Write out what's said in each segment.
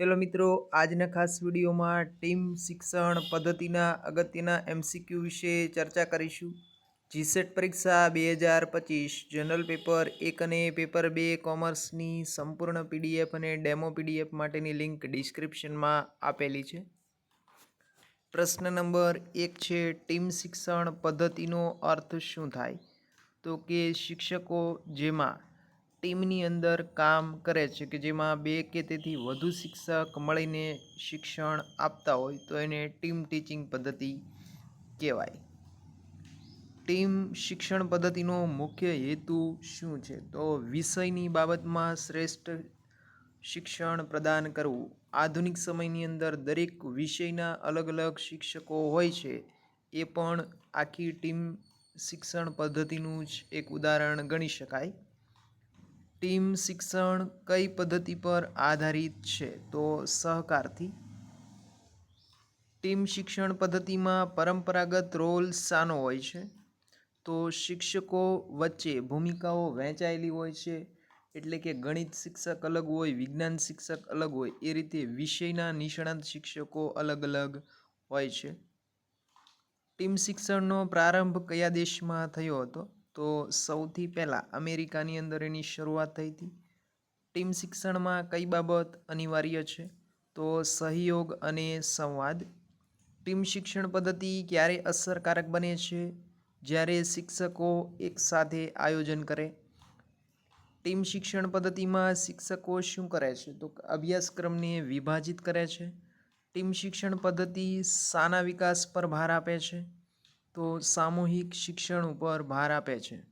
Hello મિત્રો, આજના ખાસ વિડીયોમાં ટીમ શિક્ષણ પદ્ધતિના અગત્યના એમસીક્યુ વિશે ચર્ચા કરીશું. જીસેટ પરીક્ષા બે હજાર પચીસ, જનરલ પેપર એક અને પેપર બે કોમર્સની સંપૂર્ણ પીડીએફ અને ડેમો પીડીએફ માટેની લિંક ડિસ્ક્રિપ્શનમાં આપેલી છે. પ્રશ્ન નંબર એક છે, ટીમ શિક્ષણ પદ્ધતિનો અર્થ શું થાય? તો કે શિક્ષકો જેમાં ટીમની અંદર કામ કરે છે કે જેમાં બે કે તેથી વધુ શિક્ષક મળીને શિક્ષણ આપતા હોય તો એને ટીમ ટીચિંગ પદ્ધતિ કહેવાય. ટીમ શિક્ષણ પદ્ધતિનો મુખ્ય હેતુ શું છે? તો વિષયની બાબતમાં શ્રેષ્ઠ શિક્ષણ પ્રદાન કરવું. આધુનિક સમયની અંદર દરેક વિષયના અલગ અલગ શિક્ષકો હોય છે. એ પણ આખી ટીમ શિક્ષણ પદ્ધતિનું જ એક ઉદાહરણ ગણી શકાય. ટીમ શિક્ષણ કઈ પદ્ધતિ પર આધારિત છે? તો સહકારથી. ટીમ શિક્ષણ પદ્ધતિમાં પરંપરાગત રોલ શાનો હોય છે? તો શિક્ષકો વચ્ચે ભૂમિકાઓ વહેંચાયેલી હોય છે? એટલે કે ગણિત શિક્ષક અલગ હોય, વિજ્ઞાન શિક્ષક અલગ હોય, એ રીતે વિષયના નિષ્ણાત શિક્ષકો અલગ અલગ હોય છે. ટીમ શિક્ષણનો પ્રારંભ કયા દેશમાં થયો હતો? તો સૌથી પહેલાં અમેરિકાની અંદર એની શરૂઆત થઈ હતી. ટીમ શિક્ષણમાં કઈ બાબત અનિવાર્ય છે? તો સહયોગ અને સંવાદ. ટીમ શિક્ષણ પદ્ધતિ ક્યારે અસરકારક બને છે? જ્યારે શિક્ષકો એકસાથે આયોજન કરે. ટીમ શિક્ષણ પદ્ધતિમાં શિક્ષકો શું કરે છે? તો અભ્યાસક્રમને વિભાજિત કરે છે. ટીમ શિક્ષણ પદ્ધતિ શાના વિકાસ પર ભાર આપે છે. તો સામૂહિક શિક્ષણ ઉપર ભાર આપે છે.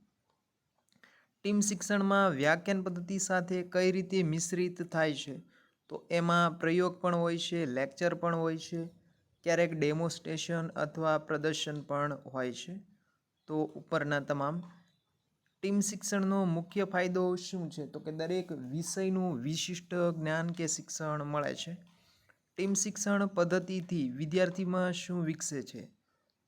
ટીમ શિક્ષણમાં વ્યાખ્યાન પદ્ધતિ સાથે કઈ રીતે મિશ્રિત થાય છે? તો એમાં પ્રયોગ પણ હોય છે, લેક્ચર પણ હોય છે, ક્યારેક ડેમોસ્ટ્રેશન અથવા પ્રદર્શન પણ હોય છે. તો ઉપરના તમામ. ટીમ શિક્ષણનો મુખ્ય ફાયદો શું છે? તો કે દરેક વિષયનું વિશિષ્ટ જ્ઞાન કે શિક્ષણ મળે છે. ટીમ શિક્ષણ પદ્ધતિથી વિદ્યાર્થીમાં શું વિકસે છે?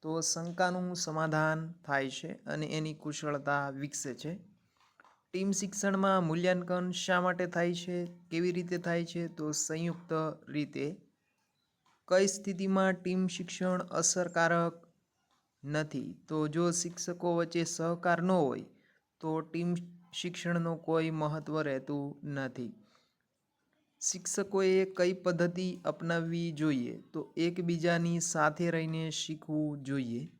તો શંકાનું સમાધાન થાય છે અને એની કુશળતા વિકસે છે. ટીમ શિક્ષણમાં મૂલ્યાંકન શા માટે થાય છે? કેવી રીતે થાય છે? તો સંયુક્ત રીતે. કઈ સ્થિતિમાં ટીમ શિક્ષણ અસરકારક નથી? તો જો શિક્ષકો વચ્ચે સહકાર ન હોય, તો ટીમ શિક્ષણનો કોઈ મહત્ત્વ રહેતું નથી. શિક્ષકોએ કઈ પદ્ધતિ અપનાવવી જોઈએ? તો એકબીજાની સાથે રહીને શીખવું જોઈએ.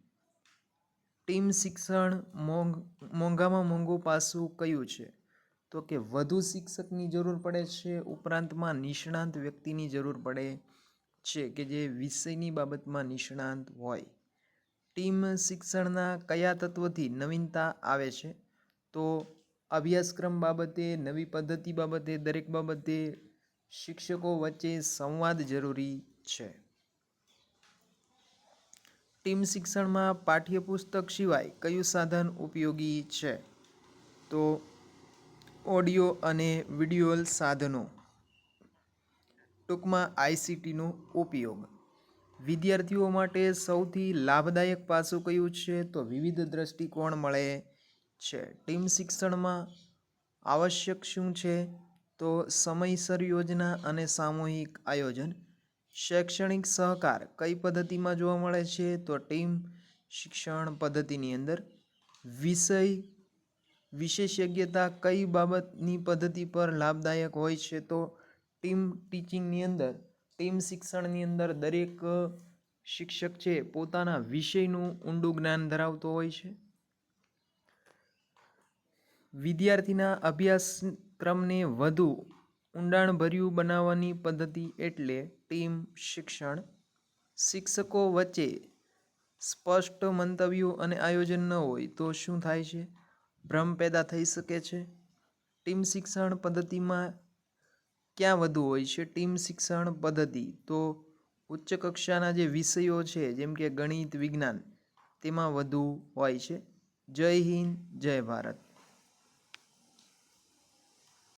ટીમ શિક્ષણ મોંઘ, મોંઘામાં મોંઘું પાસું કયું છે? તો કે વધુ શિક્ષકની જરૂર પડે છે, ઉપરાંતમાં નિષ્ણાંત વ્યક્તિની જરૂર પડે છે કે જે વિષયની બાબતમાં નિષ્ણાંત હોય. ટીમ શિક્ષણના કયા તત્વથી નવીનતા આવે છે? તો અભ્યાસક્રમ બાબતે, નવી પદ્ધતિ બાબતે, દરેક બાબતે શિક્ષકો વચ્ચે સંવાદ જરૂરી છે. ટીમ શિક્ષણમાં પાઠ્યપુસ્તક સિવાય કયું સાધન ઉપયોગી છે? તો ઓડિયો અને વિડ્યુઅલ સાધનો. ટૂંકમાં આઈસીટીનો ઉપયોગ. વિદ્યાર્થીઓ માટે સૌથી લાભદાયક પાસું કયું છે? તો વિવિધ દ્રષ્ટિકોણ મળે છે. ટીમ શિક્ષણમાં આવશ્યક શું છે? તો સમયસર યોજના અને સામૂહિક આયોજન. શૈક્ષણિક સહકાર કઈ પદ્ધતિમાં જોવા મળે છે? તો ટીમ શિક્ષણ પદ્ધતિની અંદર. વિષય વિશેષજ્ઞતા કઈ બાબતની પદ્ધતિ પર લાભદાયક હોય છે? તો ટીમ ટીચિંગની અંદર, ટીમ શિક્ષણની અંદર દરેક શિક્ષક છે પોતાના વિષયનું ઊંડું જ્ઞાન ધરાવતો હોય છે. વિદ્યાર્થીના અભ્યાસક્રમને વધુ ઊંડાણભર્યું બનાવવાની પદ્ધતિ એટલે ટીમ, શિક્ષણ. શિક્ષકો વચ્ચે સ્પષ્ટ મંતવ્યો અને આયોજન ન હોય તો શું થાય છે? ભ્રમ પેદા થઈ શકે છે. ટીમ શિક્ષણ પદ્ધતિમાં ક્યાં વધુ હોય છે? ટીમ શિક્ષણ પદ્ધતિ તો ઉચ્ચ કક્ષાના જે વિષયો છે, જેમ કે ગણિત, વિજ્ઞાન, તેમાં વધુ હોય છે. જય હિન્દ, જય ભારત.